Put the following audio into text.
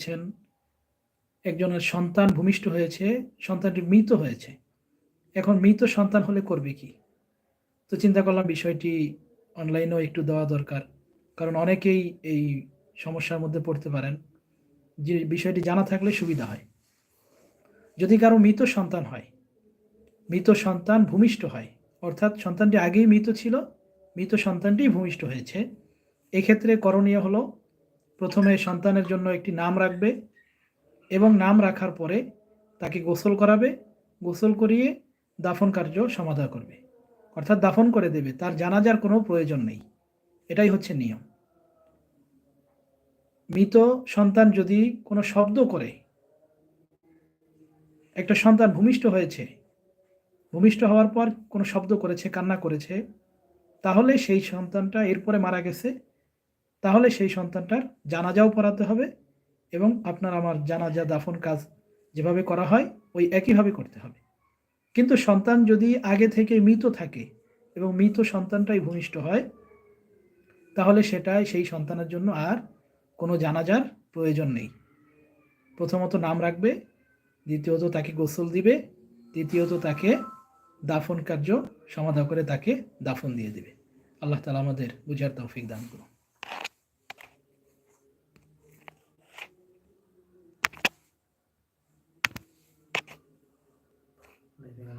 বলেছেন একজনের সন্তান ভূমিষ্ঠ হয়েছে, সন্তানটি মৃত হয়েছে। এখন মৃত সন্তান হলে করবে কি? তো চিন্তা করলাম বিষয়টি অনলাইনেও একটু দেওয়া দরকার। কারণ অনেকেই এই সমস্যার মধ্যে পড়তে পারেন। যে বিষয়টি জানা থাকলে সুবিধা হয়। যদি কারও মৃত সন্তান হয়, মৃত সন্তান ভূমিষ্ঠ হয়, অর্থাৎ সন্তানটি আগেই মৃত ছিল, মৃত সন্তানটি ভূমিষ্ঠ হয়েছে, এক্ষেত্রে করণীয় হলো প্রথমে সন্তানের জন্য একটি নাম রাখবে এবং নাম রাখার পরে তাকে গোসল করাবে, গোসল করিয়ে দাফন কার্য সমাধা করবে। অর্থাৎ দাফন করে দেবে, তার জানাজার কোনো প্রয়োজন নেই। এটাই হচ্ছে নিয়ম। মৃত সন্তান যদি কোনো শব্দ করে, একটা সন্তান ভূমিষ্ঠ হয়েছে, ভূমিষ্ঠ হওয়ার পর কোনো শব্দ করেছে, কান্না করেছে, তাহলে সেই সন্তানটা এরপরে মারা গেছে তাহলে সেই সন্তানটার জানাজাও পড়াতে হবে এবং আপনার আমার জানাজা, দাফন কাজ যেভাবে করা হয়, ওই একইভাবে করতে হবে। কিন্তু সন্তান যদি আগে থেকে মৃত থাকে এবং মৃত সন্তানটাই ভূমিষ্ঠ হয়, তাহলে সেটাই সেই সন্তানের জন্য আর কোনো জানাজার প্রয়োজন নেই। প্রথমত নাম রাখবে, দ্বিতীয়ত তাকে গোসল দিবে, তৃতীয়ত তাকে দাফন কার্য সমাধা করে তাকে দাফন দিয়ে দিবে। আল্লাহ তালা আমাদের বুঝার তৌফিক দান করুন। anything.